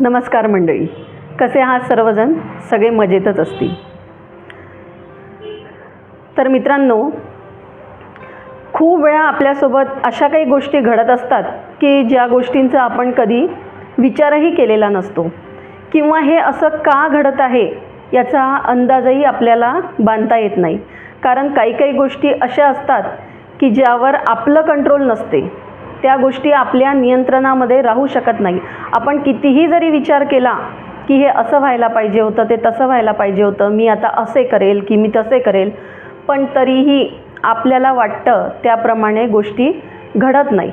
नमस्कार मंडळी. कसे आहात सर्वजण? सगळे मजेतच असतील. तर मित्रांनो खूप वेळा आपल्यासोबत अशा काही गोष्टी घडत असतात की ज्या गोष्टींचा आपण कधी विचारही केलेला नसतो. किंवा हे असं का घडत आहे याचा अंदाजही आपल्याला बांधता येत नाही. कारण काही काही गोष्टी अशा असतात की ज्यावर आपलं कंट्रोल नसते. त्या गोष्टी आपल्या नियंत्रणामध्ये राहू शकत नाही. आपण कितीही जरी विचार केला की हे असं व्हायला पाहिजे होतं ते तसं व्हायला पाहिजे होतं मी आता असे करेल की मी तसे करेल पण तरीही आपल्याला वाटतं त्याप्रमाणे गोष्टी घडत नाही.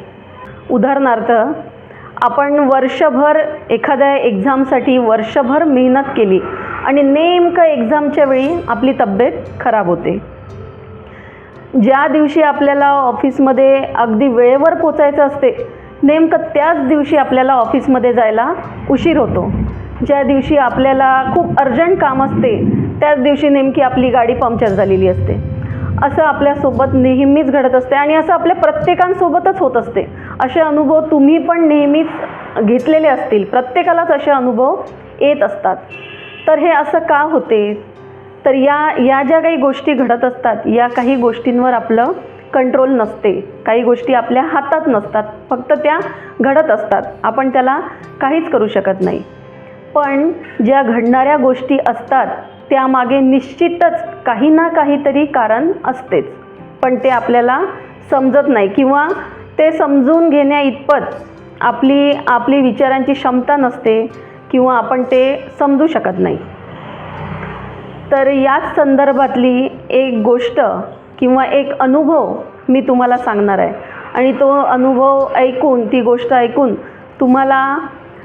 उदाहरणार्थ आपण वर्षभर एखाद्या एक्झामसाठी वर्षभर मेहनत केली आणि नेमकं एक्झामच्या वेळी आपली तब्येत खराब होते. ज्या दिवशी आपल्याला ऑफिसमध्ये अगदी वेळेवर पोचायचं असते नेमकं त्याच दिवशी आपल्याला ऑफिसमध्ये जायला उशीर होतो. ज्या दिवशी आपल्याला खूप अर्जंट काम असते त्याच दिवशी नेमकी आपली गाडी पंक्चर झालेली असते. असं आपल्यासोबत नेहमीच घडत असते आणि असं आपल्या प्रत्येकांसोबतच होत असते. असे अनुभव तुम्ही पण नेहमीच घेतलेले असतील. प्रत्येकालाच असे अनुभव येत असतात. तर हे असं का होते? तर या या ज्या काही गोष्टी घडत असतात या काही गोष्टींवर आपलं कंट्रोल नसते. काही गोष्टी आपल्या हातात नसतात. फक्त त्या घडत असतात. आपण त्याला काहीच करू शकत नाही. पण ज्या घडणाऱ्या गोष्टी असतात त्यामागे निश्चितच काही ना काहीतरी कारण असतेच. पण ते आपल्याला समजत नाही किंवा ते समजून घेण्या इतपत आपली आपली विचारांची क्षमता नसते किंवा आपण ते समजू शकत नाही. तर याच संदर्भातली एक गोष्ट किंवा एक अनुभव मी तुम्हाला सांगणार आहे. आणि तो अनुभव ऐकून ती गोष्ट ऐकून तुम्हाला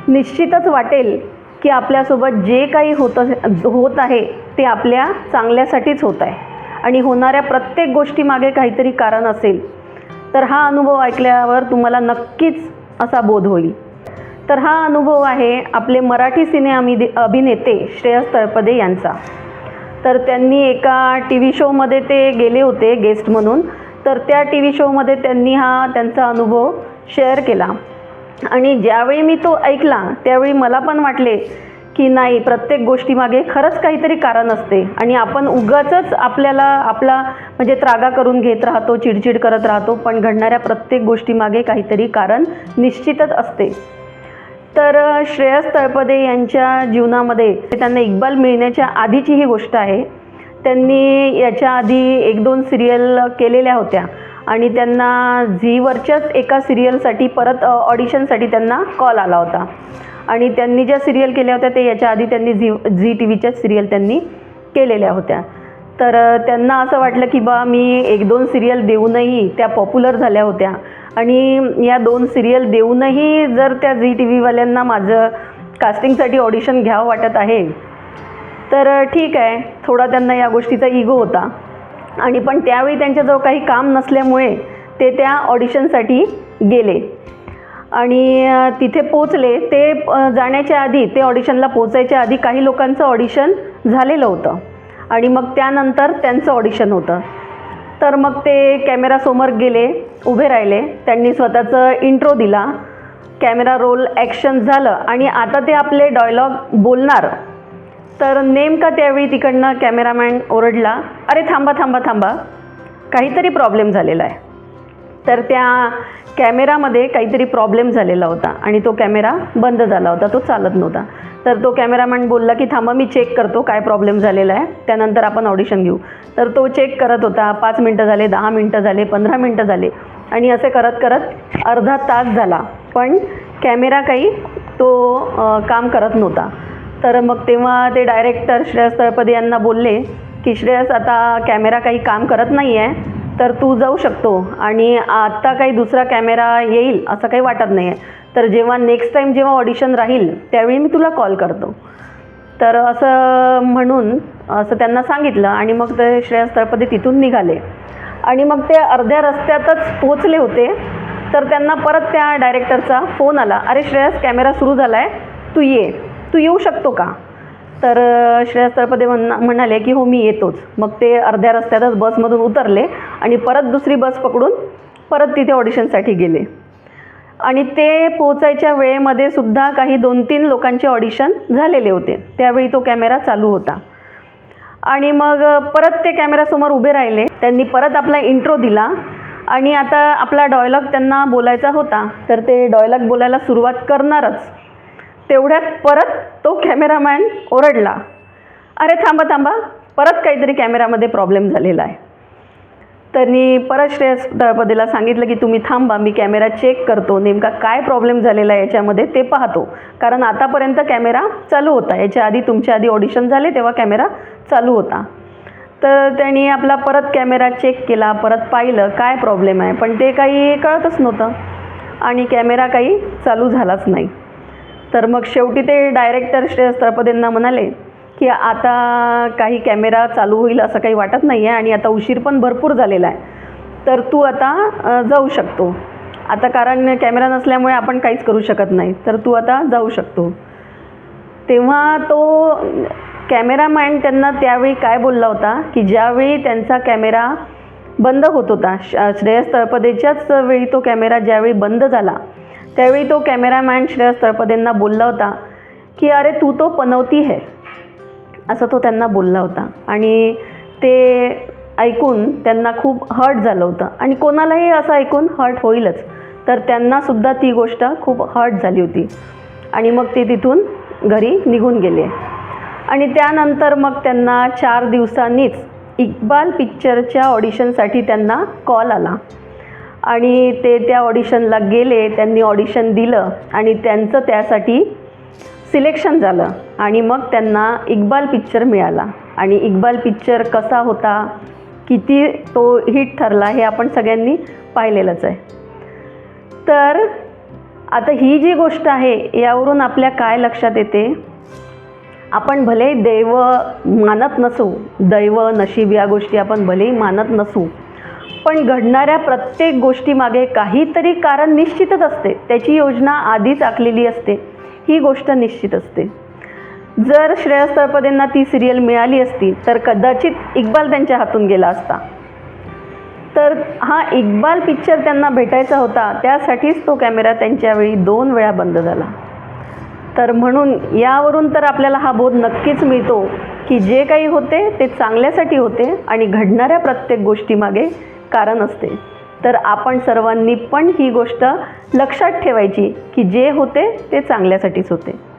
निश्चितच वाटेल की आपल्यासोबत जे काही होत होत आहे ते आपल्या चांगल्यासाठीच होत आहे. आणि होणाऱ्या प्रत्येक गोष्टीमागे काहीतरी कारण असेल तर हा अनुभव ऐकल्यावर तुम्हाला नक्कीच असा बोध होईल. तर हा अनुभव आहे आपले मराठी सिने अभिनेते श्रेयस तळपदे यांचा. तर त्यांनी एका टी व्ही शोमध्ये ते गेले होते गेस्ट म्हणून. तर त्या टी व्ही शोमध्ये त्यांनी हा त्यांचा अनुभव शेअर केला. आणि ज्यावेळी मी तो ऐकला त्यावेळी मला पण वाटले की नाही प्रत्येक गोष्टीमागे खरंच काहीतरी कारण असते. आणि आपण उगाचच आपल्याला आपला म्हणजे त्रागा करून घेत राहतो चिडचिड करत राहतो पण घडणाऱ्या प्रत्येक गोष्टीमागे काहीतरी कारण निश्चितच असते. तर श्रेयस तळपदे यांच्या जीवनामध्ये त्यांना इक्बाल मिळण्याच्या आधीची ही गोष्ट आहे. त्यांनी याच्या आधी एक दोन सिरियल केलेल्या होत्या आणि त्यांना झीवरच्याच एका सिरियलसाठी परत ऑडिशनसाठी त्यांना कॉल आला होता. आणि त्यांनी ज्या सिरियल केल्या होत्या ते याच्या आधी त्यांनी झी झी टी व्हीच्याच सिरियल त्यांनी केलेल्या होत्या. तर त्यांना असं वाटलं की बा मी एक दोन सिरियल देऊनही त्या पॉप्युलर झाल्या होत्या. आणि या दोन सिरियल देऊनही जर त्या झी टी व्हीवाल्यांना माझं कास्टिंगसाठी ऑडिशन घ्यावं वाटत आहे तर ठीक आहे. थोडा त्यांना या गोष्टीचा इगो होता. आणि पण त्यावेळी त्यांच्याजवळ काही काम नसल्यामुळे ते त्या ऑडिशनसाठी गेले. आणि तिथे पोचले ते जाण्याच्या आधी ते ऑडिशनला पोचायच्या आधी काही लोकांचं ऑडिशन झालेलं होतं. आणि मग त्यानंतर त्यांचं ऑडिशन होतं. तर मग ते कॅमेरासमोर गेले उभे राहिले. त्यांनी स्वतःचं इंट्रो दिला. कॅमेरा रोल ॲक्शन झालं. आणि आता ते आपले डायलॉग बोलणार. तर नेमका त्यावेळी तिकडनं कॅमेरामॅन ओरडला अरे थांबा थांबा थांबा. काहीतरी प्रॉब्लेम झालेला आहे. तर त्या कॅमेरामध्ये काहीतरी प्रॉब्लेम झालेला होता. आणि तो कॅमेरा बंद झाला होता. तो चालत नव्हता. तर तो कॅमेरामॅन बोलला की थांबा मी चेक करतो काय प्रॉब्लेम झालेला आहे. त्यानंतर आपण ऑडिशन घेऊ. तर तो चेक करत होता. पाच मिनटं झाले दहा मिनटं झाले पंधरा मिनटं झाले. आणि असे करत करत अर्धा तास झाला. पण कॅमेरा काही तो काम करत नव्हता. तर मग तेव्हा ते डायरेक्टर श्रेयस तळपदे यांना बोलले की श्रेयस आता कॅमेरा काही काम करत नाही आहे तर तू जाऊ शकतो. आणि आत्ता काही दुसरा कॅमेरा येईल असं काही वाटत नाही आहे तर जेव्हा नेक्स्ट टाईम जेव्हा ऑडिशन राहील त्यावेळी मी तुला कॉल करतो. तर असं म्हणून असं त्यांना सांगितलं आणि मग ते श्रेयस तळपदे तिथून निघाले. आणि मग ते अर्ध्या रस्त्यातच पोचले होते. तर त्यांना परत त्या डायरेक्टरचा फोन आला. अरे श्रेयस कॅमेरा सुरू झाला आहे तू ये. तू येऊ शकतो का? तर श्रेयस तळपदे म्हणा म्हणाले की हो मी येतोच. मग ते अर्ध्या रस्त्यातच बसमधून उतरले आणि परत दुसरी बस पकडून परत तिथे ऑडिशनसाठी गेले. आणि ते पोचायच्या वेळेमध्ये सुद्धा काही दोन तीन लोकांचे ऑडिशन झालेले होते. त्यावेळी तो कॅमेरा चालू होता. आणि मग परत ते कॅमेरासमोर उभे राहिले. त्यांनी परत आपला इंट्रो दिला. आणि आता आपला डॉयलॉग त्यांना बोलायचा होता. तर ते डॉयलॉग बोलायला सुरुवात करणारच. तेवढ्यात परत तो कॅमेरामॅन ओरडला. अरे थांबा थांबा. परत काहीतरी कॅमेरामध्ये प्रॉब्लेम झालेला आहे. त्यांनी परत श्रेयस दळपदेला सांगितलं की तुम्ही थांबा मी कॅमेरा चेक करतो. नेमका काय प्रॉब्लेम झालेला आहे याच्यामध्ये ते पाहतो. कारण आतापर्यंत कॅमेरा चालू होता. याच्या आधी तुमच्या आधी ऑडिशन झाले तेव्हा कॅमेरा चालू होता. तर त्यांनी आपला परत कॅमेरा चेक केला परत पाहिलं काय प्रॉब्लेम आहे. पण ते काही कळतच नव्हतं. आणि कॅमेरा काही चालू झालाच नाही. तर मग शेवटी ते डायरेक्टर श्रेयस तळपदेंना म्हणाले की आता काही कॅमेरा चालू होईल असं काही वाटत नाही आहे आणि आता उशीर पण भरपूर झालेला आहे. तर तू आता जाऊ शकतो. आता कारण कॅमेरा नसल्यामुळे आपण काहीच करू शकत नाही. तर तू आता जाऊ शकतो. तेव्हा तो कॅमेरामॅन त्यांना त्यावेळी काय बोलला होता? की ज्यावेळी त्यांचा कॅमेरा बंद होत होता श- श्रेयस तळपदेच्याच वेळी तो कॅमेरा ज्यावेळी बंद झाला त्यावेळी तो कॅमेरामॅन श्रेयस तळपदेंना बोलला होता की अरे तू तो पनवती है. असं तो त्यांना बोलला होता. आणि ते ऐकून त्यांना खूप हर्ट झालं होतं. आणि कोणालाही असं ऐकून हर्ट होईलच. तर त्यांनासुद्धा ती गोष्ट खूप हर्ट झाली होती. आणि मग ते तिथून घरी निघून गेले. आणि त्यानंतर मग त्यांना चार दिवसांनीच इक्बाल पिक्चरच्या ऑडिशनसाठी त्यांना कॉल आला. आणि ते त्या ऑडिशनला गेले त्यांनी ऑडिशन दिलं आणि त्यांचं त्यासाठी सिलेक्शन झालं. आणि मग त्यांना इक्बाल पिक्चर मिळाला. आणि इक्बाल पिक्चर कसा होता किती तो हिट ठरला हे आपण सगळ्यांनी पाहिलेलंच आहे. तर आता ही जी गोष्ट आहे यावरून आपल्या काय लक्षात येते? आपण भले दैव मानत नसू दैव नशीब या गोष्टी आपण भलेही मानत नसू पण घडणाऱ्या प्रत्येक गोष्टीमागे काहीतरी कारण निश्चितच असते. त्याची योजना आधीच आखलेली असते. ही गोष्ट निश्चित असते. जर श्रेयस तळपदेंना ती सिरियल मिळाली असती तर कदाचित इक्बाल त्यांच्या हातून गेला असता. तर हा इक्बाल पिक्चर त्यांना भेटायचा होता त्यासाठीच तो कॅमेरा त्यांच्यावेळी दोन वेळा बंद झाला. तर म्हणून यावरून तर आपल्याला हा बोध नक्कीच मिळतो की जे काही होते ते चांगल्यासाठी होते आणि घडणाऱ्या प्रत्येक गोष्टीमागे कारण असते. तर आपण सर्वांनी पण ही गोष्ट लक्षात ठेवायची की जे होते ते चांगल्यासाठीच होते.